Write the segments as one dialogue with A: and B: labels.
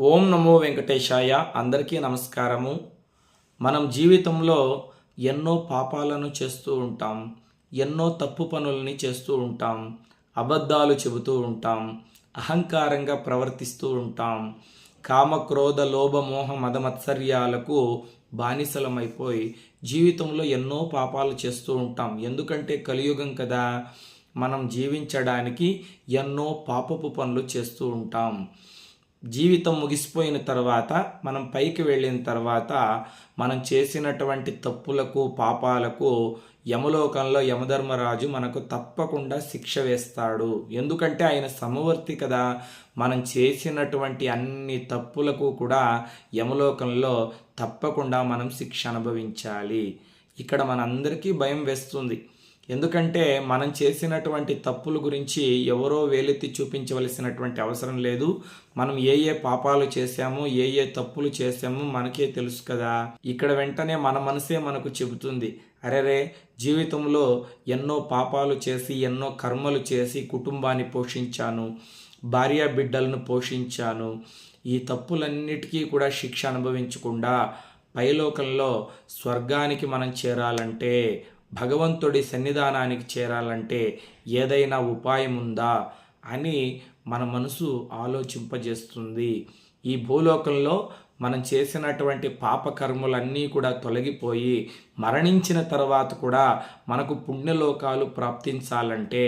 A: ఓం నమో వెంకటేశాయ. అందరికీ నమస్కారము. మనం జీవితంలో ఎన్నో పాపాలను చేస్తూ ఉంటాం. ఎన్నో తప్పు పనులని చేస్తూ ఉంటాం. అబద్ధాలు చెబుతూ ఉంటాం. అహంకారంగా ప్రవర్తిస్తూ ఉంటాం. కామ క్రోధ మదమత్సర్యాలకు బానిసలమైపోయి జీవితంలో ఎన్నో పాపాలు చేస్తూ ఉంటాం. ఎందుకంటే కలియుగం కదా మనం జీవించడానికి ఎన్నో పాపపు పనులు చేస్తూ ఉంటాం. జీవితం ముగిసిపోయిన తర్వాత మనం పైకి వెళ్ళిన తర్వాత మనం చేసినటువంటి తప్పులకు పాపాలకు యమలోకంలో యమధర్మరాజు మనకు తప్పకుండా శిక్ష వేస్తాడు. ఎందుకంటే ఆయన సమవర్తి కదా. మనం చేసినటువంటి అన్ని తప్పులకు కూడా యమలోకంలో తప్పకుండా మనం శిక్ష అనుభవించాలి. ఇక్కడ మనందరికీ భయం వేస్తుంది. ఎందుకంటే మనం చేసినటువంటి తప్పుల గురించి ఎవరో వేలెత్తి చూపించవలసినటువంటి అవసరం లేదు. మనం ఏ ఏ పాపాలు చేశామో ఏ ఏ తప్పులు చేశామో మనకే తెలుసు కదా. ఇక్కడ వెంటనే మన మనసే మనకు చెబుతుంది. అరెరే జీవితంలో ఎన్నో పాపాలు చేసి ఎన్నో కర్మలు చేసి కుటుంబాన్ని పోషించాను భార్య బిడ్డలను పోషించాను. ఈ తప్పులన్నిటికీ కూడా శిక్ష అనుభవించకుండా పైలోకంలో స్వర్గానికి మనం చేరాలంటే భగవంతుడి సన్నిధానానికి చేరాలంటే ఏదైనా ఉపాయం ఉందా అని మన మనసు ఆలోచింపజేస్తుంది. ఈ భూలోకంలో మనం చేసినటువంటి పాపకర్మలన్నీ కూడా తొలగిపోయి మరణించిన తర్వాత కూడా మనకు పుణ్యలోకాలు ప్రాప్తించాలంటే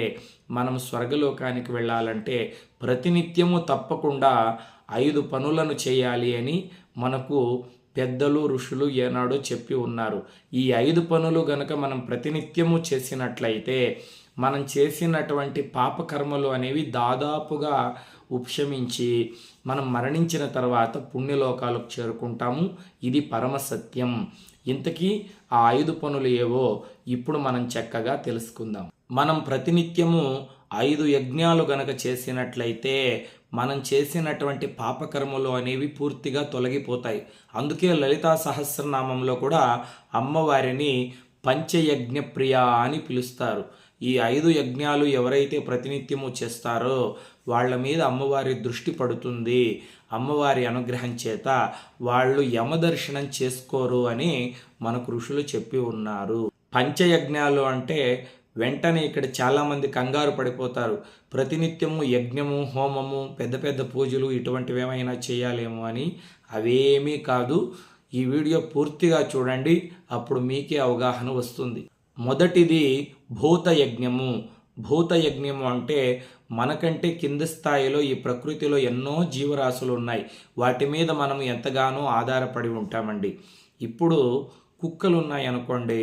A: మనం స్వర్గలోకానికి వెళ్ళాలంటే ప్రతినిత్యము తప్పకుండా ఐదు పనులను చేయాలి అని మనకు పెద్దలు ఋషులు ఏనాడో చెప్పి ఉన్నారు. ఈ ఐదు పనులు గనక మనం ప్రతినిత్యము చేసినట్లయితే మనం చేసినటువంటి పాపకర్మలు అనేవి దాదాపుగా ఉపశమించి మనం మరణించిన తర్వాత పుణ్యలోకాలకు చేరుకుంటాము. ఇది పరమ సత్యం. ఇంతకీ ఆ ఐదు పనులు ఏవో ఇప్పుడు మనం చక్కగా తెలుసుకుందాం. మనం ప్రతినిత్యము ఐదు యజ్ఞాలు గనక చేసినట్లయితే మనం చేసినటువంటి పాపకర్మలు అనేవి పూర్తిగా తొలగిపోతాయి. అందుకే లలితా సహస్రనామంలో కూడా అమ్మవారిని పంచయజ్ఞ ప్రియ అని పిలుస్తారు. ఈ ఐదు యజ్ఞాలు ఎవరైతే ప్రతినిత్యము చేస్తారో వాళ్ళ మీద అమ్మవారి దృష్టి పడుతుంది. అమ్మవారి అనుగ్రహం చేత వాళ్ళు యమదర్శనం చేసుకోరు అని మనకు ఋషులు చెప్పి ఉన్నారు. పంచయజ్ఞాలు అంటే వెంటనే ఇక్కడ చాలామంది కంగారు పడిపోతారు. ప్రతినిత్యము యజ్ఞము హోమము పెద్ద పెద్ద పూజలు ఇటువంటివి ఏమైనా చేయాలేమో అని అవేమీ కాదు. ఈ వీడియో పూర్తిగా చూడండి. అప్పుడు మీకే అవగాహన వస్తుంది. మొదటిది భూత యజ్ఞము. భూత యజ్ఞము అంటే మనకంటే కింద స్థాయిలో ఈ ప్రకృతిలో ఎన్నో జీవరాశులు ఉన్నాయి. వాటి మీద మనం ఎంతగానో ఆధారపడి ఉంటామండి. ఇప్పుడు కుక్కలు ఉన్నాయి అనుకోండి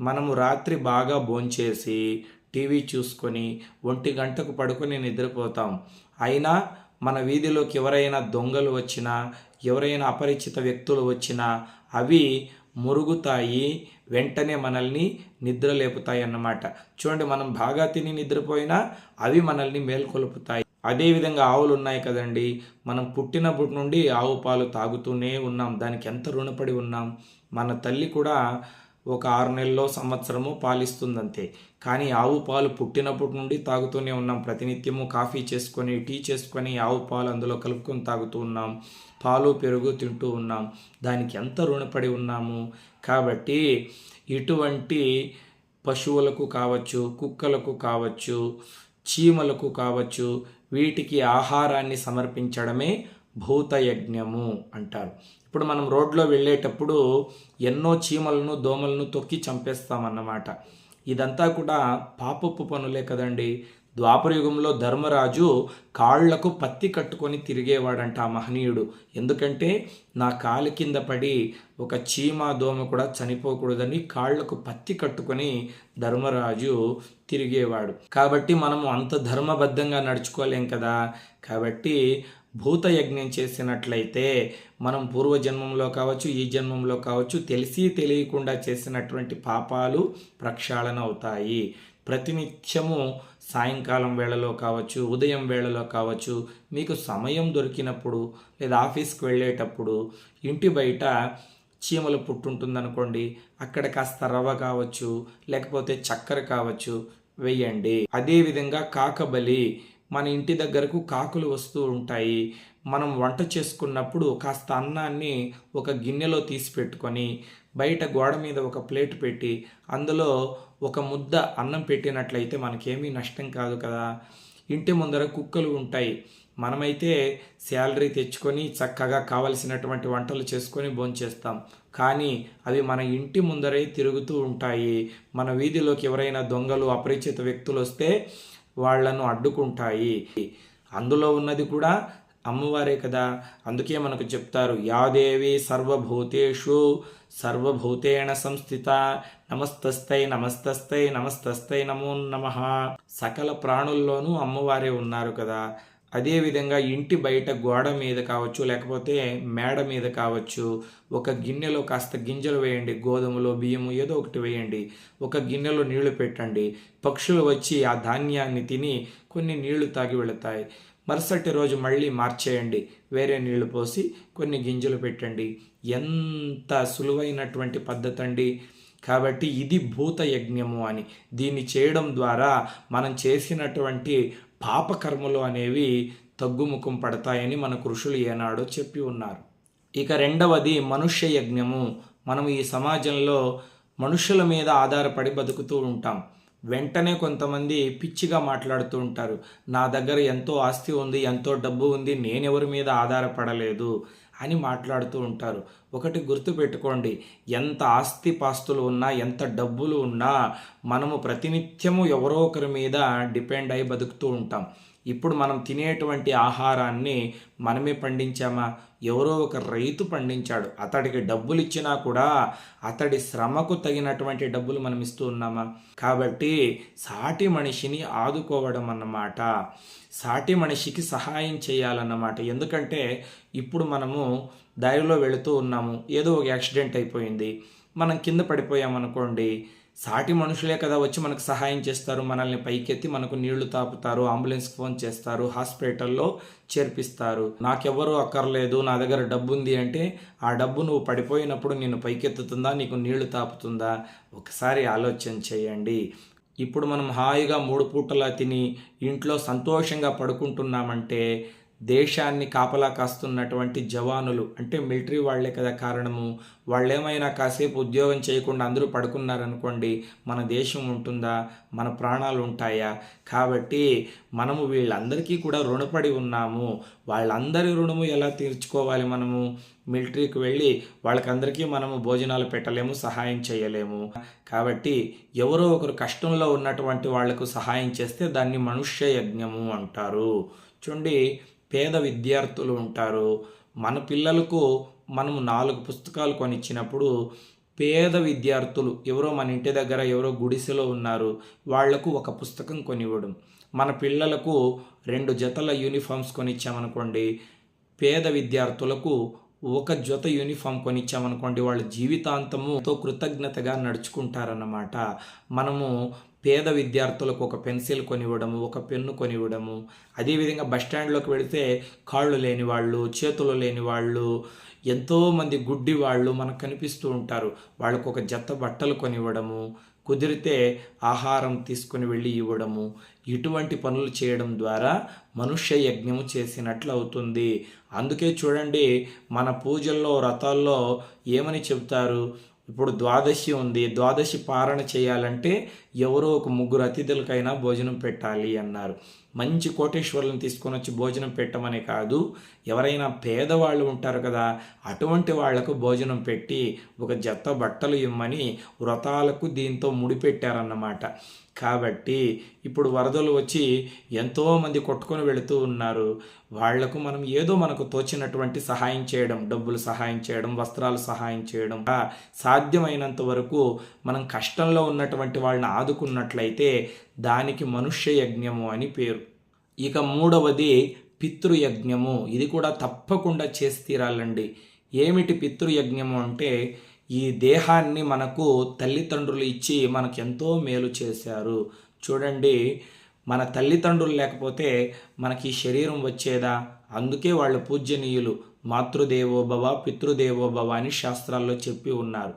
A: మనము రాత్రి బాగా భోంచేసి టీవీ చూసుకొని ఒంటి గంటకు పడుకొని నిద్రపోతాం. అయినా మన వీధిలోకి ఎవరైనా దొంగలు వచ్చినా ఎవరైనా అపరిచిత వ్యక్తులు వచ్చినా అవి మురుగుతాయి వెంటనే మనల్ని నిద్ర లేపుతాయి అన్నమాట చూడండి మనం బాగా తిని నిద్రపోయినా అవి మనల్ని మేల్కొలుపుతాయి. అదేవిధంగా ఆవులు ఉన్నాయి కదండి. మనం పుట్టినప్పటి నుండి ఆవు పాలు తాగుతూనే ఉన్నాం. దానికి ఎంత రుణపడి ఉన్నాం. మన తల్లి కూడా ఒక ఆరు నెలల్లో సంవత్సరము పాలిస్తుందంతే. కానీ ఆవు పాలు పుట్టినప్పటి నుండి తాగుతూనే ఉన్నాం. ప్రతినిత్యము కాఫీ చేసుకొని టీ చేసుకొని ఆవు పాలు అందులో కలుపుకొని తాగుతూ ఉన్నాం. పాలు పెరుగు తింటూ ఉన్నాం. దానికి ఎంత రుణపడి ఉన్నాము? కాబట్టి ఇటువంటి పశువులకు కావచ్చు కుక్కలకు కావచ్చు చీమలకు కావచ్చు వీటికి ఆహారాన్ని సమర్పించడమే భూతయజ్ఞము అంటారు. ఇప్పుడు మనం రోడ్లో వెళ్ళేటప్పుడు ఎన్నో చీమలను దోమలను తొక్కి చంపేస్తామన్నమాట. ఇదంతా కూడా పాపపు పనులే కదండి. ద్వాపరయుగంలో ధర్మరాజు కాళ్ళకు పత్తి కట్టుకొని తిరిగేవాడంట ఆ మహనీయుడు. ఎందుకంటే నా కాలి కింద పడి ఒక చీమ దోమ కూడా చనిపోకూడదని కాళ్ళకు పత్తి కట్టుకొని ధర్మరాజు తిరిగేవాడు. కాబట్టి మనము అంత ధర్మబద్ధంగా నడుచుకోలేం కదా. కాబట్టి భూతయజ్ఞం చేసినట్లయితే మనం పూర్వజన్మంలో కావచ్చు ఈ జన్మంలో కావచ్చు తెలిసి తెలియకుండా చేసినటువంటి పాపాలు ప్రక్షాళన అవుతాయి. ప్రతినిత్యము సాయంకాలం వేళలో కావచ్చు ఉదయం వేళలో కావచ్చు మీకు సమయం దొరికినప్పుడు లేదా ఆఫీస్కి వెళ్ళేటప్పుడు ఇంటి బయట చీమల పుట్టుంటుందనుకోండి అక్కడ కాస్త రవ్వ కావచ్చు లేకపోతే చక్కెర కావచ్చు వేయండి. అదేవిధంగా కాకబలి మన ఇంటి దగ్గరకు కాకులు వస్తూ ఉంటాయి. మనం వంట చేసుకున్నప్పుడు కాస్త అన్నాన్ని ఒక గిన్నెలో తీసి పెట్టుకొని బయట గోడ మీద ఒక ప్లేట్ పెట్టి అందులో ఒక ముద్ద అన్నం పెట్టినట్లయితే మనకేమీ నష్టం కాదు కదా. ఇంటి ముందర కుక్కలు ఉంటాయి. మనమైతే శాలరీ తెచ్చుకొని చక్కగా కావలసినటువంటి వంటలు చేసుకొని భోంచేస్తాం. కానీ అవి మన ఇంటి ముందరే తిరుగుతూ ఉంటాయి. మన వీధిలోకి ఎవరైనా దొంగలు అపరిచిత వ్యక్తులు వస్తే వాళ్ళను అడ్డుకుంటాయి. అందులో ఉన్నది కూడా అమ్మవారే కదా. అందుకే మనకు చెప్తారు యాదేవి సర్వభూతేషు సర్వభూతేణ సంస్థిత నమస్తస్తై నమస్తస్తై నమస్తస్తై నమో నమ. సకల ప్రాణుల్లోనూ అమ్మవారే ఉన్నారు కదా. అదేవిధంగా ఇంటి బయట గోడ మీద కావచ్చు లేకపోతే మేడ మీద కావచ్చు ఒక గిన్నెలో కాస్త గింజలు వేయండి గోధుమలు బియ్యము ఏదో ఒకటి వేయండి ఒక గిన్నెలో నీళ్ళు పెట్టండి. పక్షులు వచ్చి ఆ ధాన్యాన్ని తిని కొన్ని నీళ్ళు తాగి వెళతాయి. మరుసటి రోజు మళ్ళీ మార్చేయండి. వేరే నీళ్ళు పోసి కొన్ని గింజలు పెట్టండి. ఎంత సులువైనటువంటి పద్ధతి అండి కాబట్టి ఇది భూత యజ్ఞము అని. దీన్ని చేయడం ద్వారా మనం చేసినటువంటి పాపకర్మలు అనేవి తగ్గుముఖం పడతాయని మన కృషులు ఏనాడో చెప్పి ఉన్నారు. ఇక రెండవది మనుష్య యజ్ఞము మనం ఈ సమాజంలో మనుషుల మీద ఆధారపడి బతుకుతూ ఉంటాం. వెంటనే కొంతమంది పిచ్చిగా మాట్లాడుతూ ఉంటారు. నా దగ్గర ఎంతో ఆస్తి ఉంది ఎంతో డబ్బు ఉంది నేనెవరి మీద ఆధారపడలేదు. అని మాట్లాడుతూ ఉంటారు. ఒకటి గుర్తుపెట్టుకోండి. ఎంత ఆస్తి పాస్తులు ఉన్నా ఎంత డబ్బులు ఉన్నా మనము ప్రతినిత్యము ఎవరో ఒకరి మీద డిపెండ్ అయి బతుకుతూ ఉంటాం. ఇప్పుడు మనం తినేటువంటి ఆహారాన్ని మనమే పండించామా? ఎవరో ఒక రైతు పండించాడు. అతడికి డబ్బులు ఇచ్చినా కూడా అతడి శ్రమకు తగినటువంటి డబ్బులు మనం ఇస్తూ ఉన్నామా? కాబట్టి సాటి మనిషిని ఆదుకోవడం అన్నమాట. సాటి మనిషికి సహాయం చేయాలన్నమాట. ఎందుకంటే ఇప్పుడు మనము దారిలో వెళుతూ ఉన్నాము. ఏదో ఒక యాక్సిడెంట్ అయిపోయింది. మనం కింద పడిపోయామనుకోండి సాటి మనుషులే కదా వచ్చి మనకు సహాయం చేస్తారు మనల్ని పైకెత్తి మనకు నీళ్ళు తాపుతారు అంబులెన్స్ ఫోన్ చేస్తారు హాస్పిటల్లో చేర్పిస్తారు. నాకెవ్వరూ అక్కర్లేదు నా దగ్గర డబ్బు ఉంది అంటే ఆ డబ్బు నువ్వు పడిపోయినప్పుడు నిన్ను పైకెత్తుతుందా నీకు నీళ్ళు తాపుతుందా? ఒకసారి ఆలోచన చేయండి. ఇప్పుడు మనం హాయిగా మూడు పూటలా తిని ఇంట్లో సంతోషంగా పడుకుంటున్నామంటే దేశాన్ని కాపలా కాస్తున్నటువంటి జవానులు అంటే మిలిటరీ వాళ్ళే కదా కారణము. వాళ్ళేమైనా కాసేపు ఉద్యోగం చేయకుండా అందరూ పడుకున్నారనుకోండి మన దేశం ఉంటుందా? మన ప్రాణాలు ఉంటాయా? కాబట్టి మనము వీళ్ళందరికీ కూడా రుణపడి ఉన్నాము. వాళ్ళందరి రుణము ఎలా తీర్చుకోవాలి మనము? మిలిటరీకి వెళ్ళి వాళ్ళకందరికీ మనము భోజనాలు పెట్టలేము సహాయం చేయలేము. కాబట్టి ఎవరో ఒకరు కష్టంలో ఉన్నటువంటి వాళ్ళకు సహాయం చేస్తే దాన్ని మనుష్య యజ్ఞము అంటారు. చూడండి పేద విద్యార్థులు ఉంటారు. మన పిల్లలకు మనము నాలుగు పుస్తకాలు కొనిచ్చినప్పుడు పేద విద్యార్థులు ఎవరో మన ఇంటి దగ్గర ఎవరో గుడిసెలో ఉన్నారు. వాళ్ళకు ఒక పుస్తకం కొనివ్వడం. మన పిల్లలకు రెండు జతల యూనిఫామ్స్ కొనిచ్చామనుకోండి. పేద విద్యార్థులకు ఒక జత యూనిఫామ్ కొనిచ్చామనుకోండి. వాళ్ళ జీవితాంతము ఎంతో కృతజ్ఞతగా నడుచుకుంటారన్నమాట. మనము పేద విద్యార్థులకు ఒక పెన్సిల్ కొనివ్వడము ఒక పెన్ను కొనివ్వడము. అదేవిధంగా బస్ స్టాండ్లోకి వెళితే కాళ్ళు లేని వాళ్ళు చేతులు లేని వాళ్ళు ఎంతోమంది గుడ్డి వాళ్ళు మనకు కనిపిస్తూ ఉంటారు. వాళ్ళకు ఒక జత బట్టలు కొనివ్వడము కుదిరితే ఆహారం తీసుకుని వెళ్ళి ఇవ్వడము. ఇటువంటి పనులు చేయడం ద్వారా మనుష్య యజ్ఞము చేసినట్లు అవుతుంది. అందుకే చూడండి మన పూజల్లో వ్రతాల్లో ఏమని చెబుతారు? ఇప్పుడు ద్వాదశి ఉంది. ద్వాదశి పారణ చేయాలంటే ఎవరో ఒక ముగ్గురు అతిథులకైనా భోజనం పెట్టాలి అన్నారు. మంచి కోటేశ్వరులను తీసుకొని వచ్చి భోజనం పెట్టమని కాదు ఎవరైనా పేదవాళ్ళు ఉంటారు కదా అటువంటి వాళ్ళకు భోజనం పెట్టి ఒక జత బట్టలు ఇమ్మని వ్రతాలకు దీంతో ముడిపెట్టారన్నమాట. కాబట్టి ఇప్పుడు వరదలు వచ్చి ఎంతోమంది కొట్టుకొని వెళుతూ ఉన్నారు. వాళ్ళకు మనం ఏదో మనకు తోచినటువంటి సహాయం చేయడం డబ్బులు సహాయం చేయడం వస్త్రాలు సహాయం చేయడం సాధ్యమైనంత వరకు మనం కష్టంలో ఉన్నటువంటి వాళ్ళని ఆదుకున్నట్లయితే దానికి మనుష్య యజ్ఞము అని పేరు. ఇక మూడవది పితృయజ్ఞము. ఇది కూడా తప్పకుండా చేసి తీరాలండి. ఏమిటి పితృయజ్ఞము అంటే ఈ దేహాన్ని మనకు తల్లిదండ్రులు ఇచ్చి మనకు ఎంతో మేలు చేశారు. చూడండి మన తల్లిదండ్రులు లేకపోతే మనకి శరీరం వచ్చేదా? అందుకే వాళ్ళు పూజ్యనీయులు. మాతృదేవోభవ పితృదేవోభవ అని శాస్త్రాల్లో చెప్పి ఉన్నారు.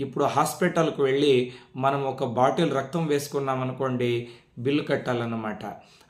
A: ఇప్పుడు హాస్పిటల్కు వెళ్ళి మనం ఒక బాటిల్ రక్తం వేసుకున్నాం అనుకోండి బిల్లు కట్టాలన్నమాట.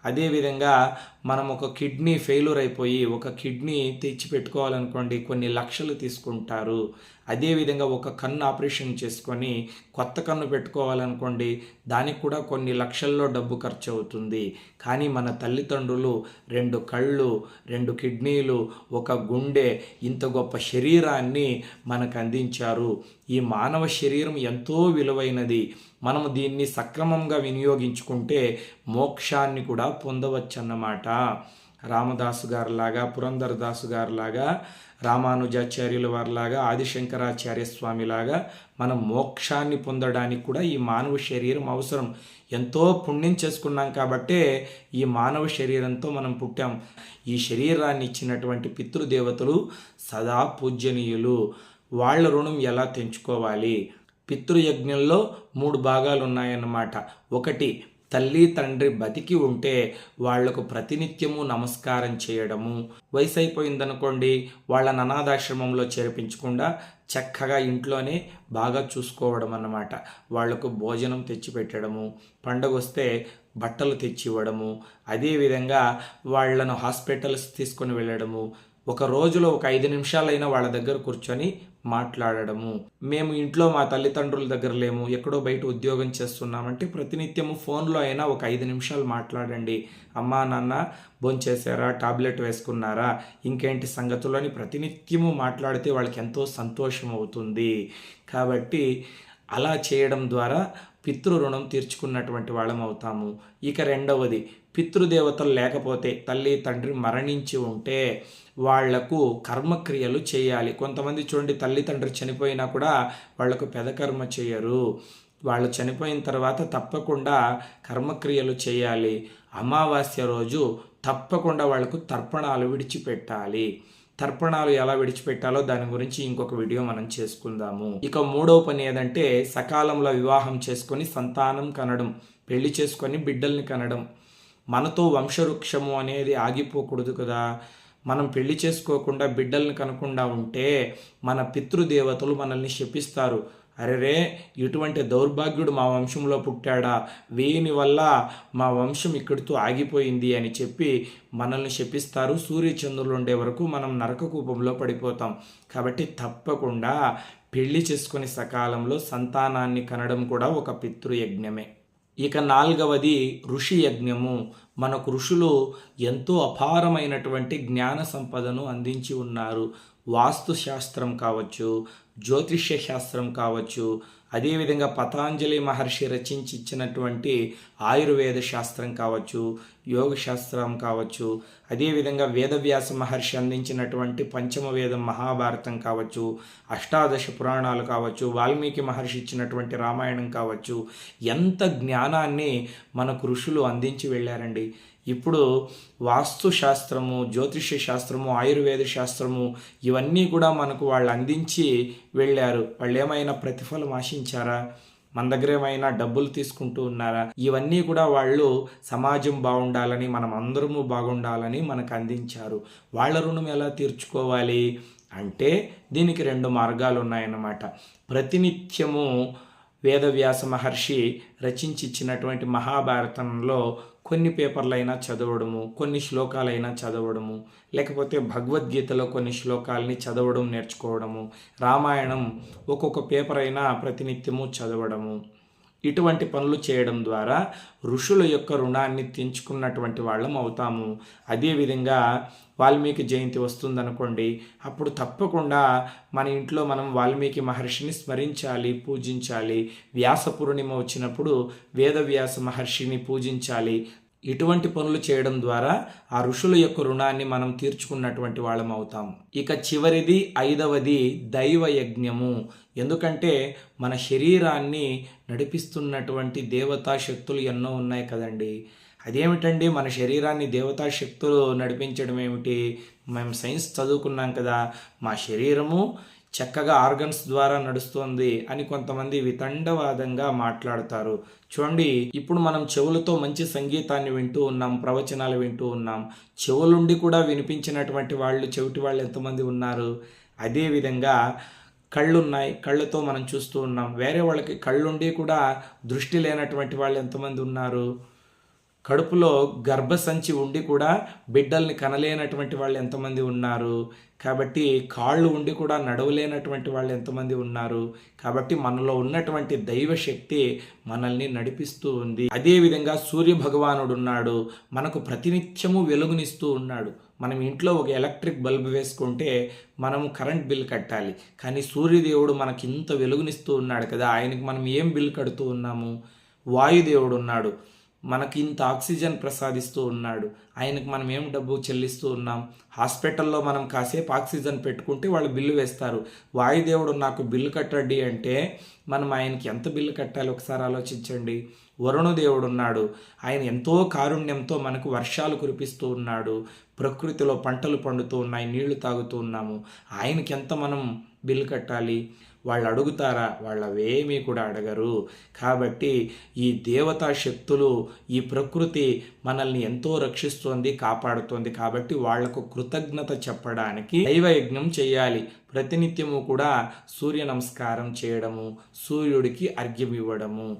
A: అదేవిధంగా మనం ఒక కిడ్నీ ఫెయిల్యూర్ అయిపోయి ఒక కిడ్నీ తెచ్చి పెట్టుకోవాలనుకోండి కొన్ని లక్షలు తీసుకుంటారు. అదేవిధంగా ఒక కన్ను ఆపరేషన్ చేసుకొని కొత్త కన్ను పెట్టుకోవాలనుకోండి దానికి కూడా కొన్ని లక్షల్లో డబ్బు ఖర్చు అవుతుంది కానీ మన తల్లిదండ్రులు రెండు కళ్ళు రెండు కిడ్నీలు ఒక గుండె ఇంత గొప్ప శరీరాన్ని మనకు అందించారు. ఈ మానవ శరీరం ఎంతో విలువైనది. మనము దీన్ని సక్రమంగా వినియోగించుకుంటే మోక్షాన్ని కూడా పొందవచ్చన్నమాట. రామదాసు గారిలాగా పురంధరదాసు గారిలాగా రామానుజాచార్యుల వారిలాగా ఆదిశంకరాచార్య స్వామిలాగా మనం మోక్షాన్ని పొందడానికి కూడా ఈ మానవ శరీరం అవసరం. ఎంతో పుణ్యం చేసుకున్నాం కాబట్టే ఈ మానవ శరీరంతో మనం పుట్టాం. ఈ శరీరాన్ని ఇచ్చినటువంటి పితృదేవతలు సదా పూజ్యనీయులు. వాళ్ళ రుణం ఎలా తెంచుకోవాలి? పితృయజ్ఞంలో మూడు భాగాలు ఉన్నాయన్నమాట ఒకటి తల్లి తండ్రి బతికి ఉంటే వాళ్ళకు ప్రతినిత్యము నమస్కారం చేయడము. వయసు అయిపోయిందనుకోండి వాళ్ళని అనాథాశ్రమంలో చేర్పించకుండా చక్కగా ఇంట్లోనే బాగా చూసుకోవడం అన్నమాట వాళ్ళకు భోజనం తెచ్చిపెట్టడము పండగ వస్తే బట్టలు తెచ్చి ఇవ్వడము అదేవిధంగా వాళ్ళను హాస్పిటల్స్ తీసుకొని వెళ్ళడము ఒక రోజులో ఒక ఐదు నిమిషాలైనా వాళ్ళ దగ్గర కూర్చొని మాట్లాడడము. మేము ఇంట్లో మా తల్లిదండ్రుల దగ్గర లేము ఎక్కడో బయట ఉద్యోగం చేస్తున్నామంటే ప్రతినిత్యము ఫోన్లో అయినా ఒక ఐదు నిమిషాలు మాట్లాడండి. అమ్మా నాన్న భోంచేసారా టాబ్లెట్ వేసుకున్నారా ఇంకేంటి సంగతులు అని ప్రతినిత్యము మాట్లాడితే వాళ్ళకి ఎంతో సంతోషం అవుతుంది కాబట్టి అలా చేయడం ద్వారా పితృ రుణం తీర్చుకున్నటువంటి వాళ్ళం అవుతాము. ఇక రెండవది పితృదేవతలు లేకపోతే తల్లి తండ్రి మరణించి ఉంటే వాళ్ళకు కర్మక్రియలు చేయాలి. కొంతమంది చూడండి తల్లి తండ్రి చనిపోయినా కూడా వాళ్ళకు పెదకర్మ చేయరు. వాళ్ళు చనిపోయిన తర్వాత తప్పకుండా కర్మక్రియలు చేయాలి. అమావాస్య రోజు తప్పకుండా వాళ్ళకు తర్పణాలు విడిచిపెట్టాలి. తర్పణాలు ఎలా విడిచిపెట్టాలో దాని గురించి ఇంకొక వీడియో మనం చేసుకుందాము. ఇక మూడవ పని ఏదంటే సకాలంలో వివాహం చేసుకొని సంతానం కనడం పెళ్ళి చేసుకొని బిడ్డల్ని కనడం. మనతో వంశవృక్షము అనేది ఆగిపోకూడదు కదా. మనం పెళ్ళి చేసుకోకుండా బిడ్డల్ని కనకుండా ఉంటే మన పితృదేవతలు మనల్ని శపిస్తారు. అరెరే ఇటువంటి దౌర్భాగ్యుడు మా వంశంలో పుట్టాడా? వీని వల్ల మా వంశం ఇక్కడితో ఆగిపోయింది అని చెప్పి మనల్ని శపిస్తారు. సూర్యచంద్రులు ఉండే వరకు మనం నరక కూపంలో పడిపోతాం. కాబట్టి తప్పకుండా పెళ్ళి చేసుకుని సకాలంలో సంతానాన్ని కనడం కూడా ఒక పితృయజ్ఞమే. ఇక నాలుగవది ఋషి యజ్ఞము. మనకు ఋషులు ఎంతో అపారమైనటువంటి జ్ఞాన సంపదను అందించి ఉన్నారు. వాస్తు శాస్త్రం కావచ్చు జ్యోతిష్య శాస్త్రం కావచ్చు అదేవిధంగా పతాంజలి మహర్షి రచించి ఇచ్చినటువంటి ఆయుర్వేద శాస్త్రం కావచ్చు యోగ శాస్త్రం కావచ్చు అదేవిధంగా వేదవ్యాస మహర్షి అందించినటువంటి పంచమ వేదం మహాభారతం కావచ్చు అష్టాదశ పురాణాలు కావచ్చు వాల్మీకి మహర్షి ఇచ్చినటువంటి రామాయణం కావచ్చు ఎంత జ్ఞానాన్ని మనకు ఋషులు అందించి వెళ్ళారండి. ఇప్పుడు వాస్తు శాస్త్రము జ్యోతిష్య శాస్త్రము ఆయుర్వేద శాస్త్రము ఇవన్నీ కూడా మనకు వాళ్ళు అందించి వెళ్ళారు. వాళ్ళు ఏమైనా ప్రతిఫలం ఆశించారా? మన దగ్గర ఏమైనా డబ్బులు తీసుకుంటూ ఉన్నారా? ఇవన్నీ కూడా వాళ్ళు సమాజం బాగుండాలని మనం అందరము బాగుండాలని మనకు అందించారు. వాళ్ళ రుణం ఎలా తీర్చుకోవాలి అంటే దీనికి రెండు మార్గాలు ఉన్నాయన్నమాట. ప్రతినిత్యము వేదవ్యాస మహర్షి రచించి ఇచ్చినటువంటి మహాభారతంలో కొన్ని పేపర్లైనా చదవడము కొన్ని శ్లోకాలైనా చదవడము లేకపోతే భగవద్గీతలో కొన్ని శ్లోకాలని చదవడం నేర్చుకోవడము రామాయణం ఒక్కొక్క పేపర్ అయినా ప్రతినిత్యము చదవడము. ఇటువంటి పనులు చేయడం ద్వారా ఋషుల యొక్క రుణాన్ని తెంచుకున్నటువంటి వాళ్ళం అవుతాము. అదేవిధంగా వాల్మీకి జయంతి వస్తుందనుకోండి అప్పుడు తప్పకుండా మన ఇంట్లో మనం వాల్మీకి మహర్షిని స్మరించాలి పూజించాలి. వ్యాస పూర్ణిమ వచ్చినప్పుడు వేదవ్యాస మహర్షిని పూజించాలి. ఇటువంటి పనులు చేయడం ద్వారా ఆ ఋషుల యొక్క రుణాన్ని మనం తీర్చుకున్నటువంటి వాళ్ళం అవుతాం. ఇక చివరిది ఐదవది దైవ యజ్ఞము ఎందుకంటే మన శరీరాన్ని నడిపిస్తున్నటువంటి దేవతా శక్తులు ఎన్నో ఉన్నాయి కదండి. అదేమిటండి? మన శరీరాన్ని దేవతా శక్తులు నడిపించడం ఏమిటి? మేము సైన్స్ చదువుకున్నాం కదా. మా శరీరము చక్కగా ఆర్గన్స్ ద్వారా నడుస్తుంది అని కొంతమంది వితండవాదంగా మాట్లాడతారు. చూడండి ఇప్పుడు మనం చెవులతో మంచి సంగీతాన్ని వింటూ ఉన్నాం ప్రవచనాలు వింటూ ఉన్నాం. చెవులుండి కూడా వినిపించినటువంటి వాళ్ళు చెవిటి వాళ్ళు ఎంతమంది ఉన్నారు? అదేవిధంగా కళ్ళున్నాయి కళ్ళతో మనం చూస్తూ ఉన్నాం. వేరే వాళ్ళకి కళ్ళుండి కూడా దృష్టి లేనటువంటి వాళ్ళు ఎంతమంది ఉన్నారు? కడుపులో గర్భసంచి ఉండి కూడా బిడ్డల్ని కనలేనటువంటి వాళ్ళు ఎంతమంది ఉన్నారు? కాబట్టి కాళ్ళు ఉండి కూడా నడవలేనటువంటి వాళ్ళు ఎంతమంది ఉన్నారు? కాబట్టి మనలో ఉన్నటువంటి దైవ శక్తి మనల్ని నడిపిస్తూ ఉంది. అదేవిధంగా సూర్య భగవానుడు ఉన్నాడు. మనకు ప్రతినిత్యము వెలుగునిస్తూ ఉన్నాడు. మనం ఇంట్లో ఒక ఎలక్ట్రిక్ బల్బ్ వేసుకుంటే మనము కరెంట్ బిల్ కట్టాలి. కానీ సూర్యదేవుడు మనకి ఇంత వెలుగునిస్తూ ఉన్నాడు కదా ఆయనకి మనం ఏం బిల్ కడుతూ ఉన్నాము? వాయుదేవుడు ఉన్నాడు. మనకి ఇంత ఆక్సిజన్ ప్రసాదిస్తూ ఉన్నాడు. ఆయనకు మనం ఏం డబ్బు చెల్లిస్తూ ఉన్నాం? హాస్పిటల్లో మనం కాసేపు ఆక్సిజన్ పెట్టుకుంటే వాళ్ళు బిల్లు వేస్తారు. వాయుదేవుడు నాకు బిల్లు కట్టండి అంటే మనం ఆయనకి ఎంత బిల్లు కట్టాలి ఒకసారి ఆలోచించండి. వరుణదేవుడు ఉన్నాడు. ఆయన ఎంతో కారుణ్యంతో మనకు వర్షాలు కురిపిస్తూ ఉన్నాడు. ప్రకృతిలో పంటలు పండుతూ ఉన్నాయి నీళ్ళు తాగుతూ ఉన్నాము. ఆయనకి ఎంత మనం బిల్లు కట్టాలి? వాళ్ళు అడుగుతారా? వాళ్ళవేమీ కూడా అడగరు. కాబట్టి ఈ దేవతా శక్తులు ఈ ప్రకృతి మనల్ని ఎంతో రక్షిస్తోంది కాపాడుతోంది. కాబట్టి వాళ్ళకు కృతజ్ఞత చెప్పడానికి దైవ యజ్ఞం చేయాలి. ప్రతినిత్యము కూడా సూర్య నమస్కారం చేయడము సూర్యుడికి అర్ఘ్యం ఇవ్వడము.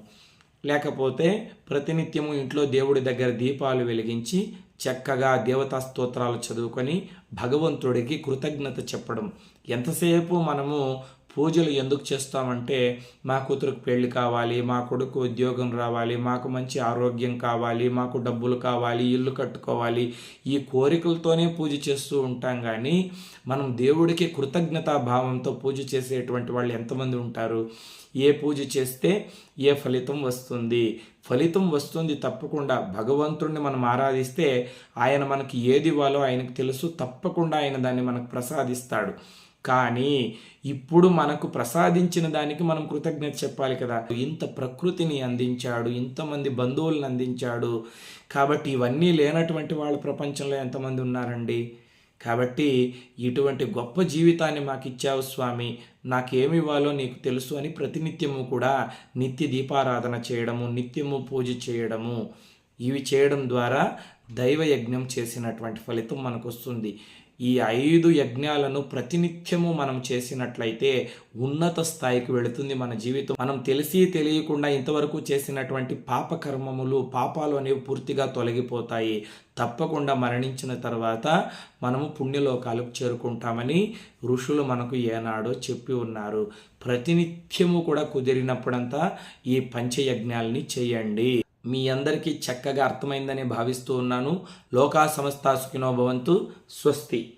A: లేకపోతే ప్రతినిత్యము ఇంట్లో దేవుడి దగ్గర దీపాలు వెలిగించి చక్కగా దేవతా స్తోత్రాలు చదువుకొని భగవంతుడికి కృతజ్ఞత చెప్పడం. ఎంతసేపు మనము పూజలు ఎందుకు చేస్తామంటే మా కూతురుకు పెళ్ళి కావాలి మా కొడుకు ఉద్యోగం రావాలి మాకు మంచి ఆరోగ్యం కావాలి మాకు డబ్బులు కావాలి ఇల్లు కట్టుకోవాలి ఈ కోరికలతోనే పూజ చేస్తూ ఉంటాం కానీ మనం దేవుడికి కృతజ్ఞతా భావంతో పూజ చేసేటువంటి వాళ్ళు ఎంతమంది ఉంటారు? ఏ పూజ చేస్తే ఏ ఫలితం వస్తుంది? ఫలితం వస్తుంది తప్పకుండా భగవంతుడిని మనం ఆరాధిస్తే ఆయన మనకి ఏది ఇవ్వాలో ఆయనకు తెలుసు తప్పకుండా ఆయన దాన్ని మనకు ప్రసాదిస్తాడు. కానీ ఇప్పుడు మనకు ప్రసాదించిన దానికి మనం కృతజ్ఞత చెప్పాలి కదా. ఇంత ప్రకృతిని అందించాడు ఇంతమంది బంధువులను అందించాడు. కాబట్టి ఇవన్నీ లేనటువంటి వాళ్ళ ప్రపంచంలో ఎంతమంది ఉన్నారండి? కాబట్టి ఇటువంటి గొప్ప జీవితాన్ని మాకు ఇచ్చావు స్వామి. నాకేమి ఇవ్వాలో నీకు తెలుసు అని ప్రతినిత్యము కూడా నిత్య దీపారాధన చేయడము నిత్యము పూజ చేయడము ఇవి చేయడం ద్వారా దైవ యజ్ఞం చేసినటువంటి ఫలితం మనకు వస్తుంది. ఈ ఐదు యజ్ఞాలను ప్రతినిత్యము మనం చేసినట్లయితే ఉన్నత స్థాయికి వెళుతుంది మన జీవితం. మనం తెలిసి తెలియకుండా ఇంతవరకు చేసినటువంటి పాపకర్మములు పాపాలు అనేవి పూర్తిగా తొలగిపోతాయి. తప్పకుండా మరణించిన తర్వాత మనము పుణ్యలోకాలకు చేరుకుంటామని ఋషులు మనకు ఏనాడో చెప్పి ఉన్నారు. ప్రతినిత్యము కూడా కుదిరినప్పుడంతా ఈ పంచయజ్ఞాలని చేయండి. మీ అందరికీ చక్కగా అర్థమైందని భావిస్తూ ఉన్నాను. లోకా సంస్థ సుఖినోభవంతు స్వస్తి.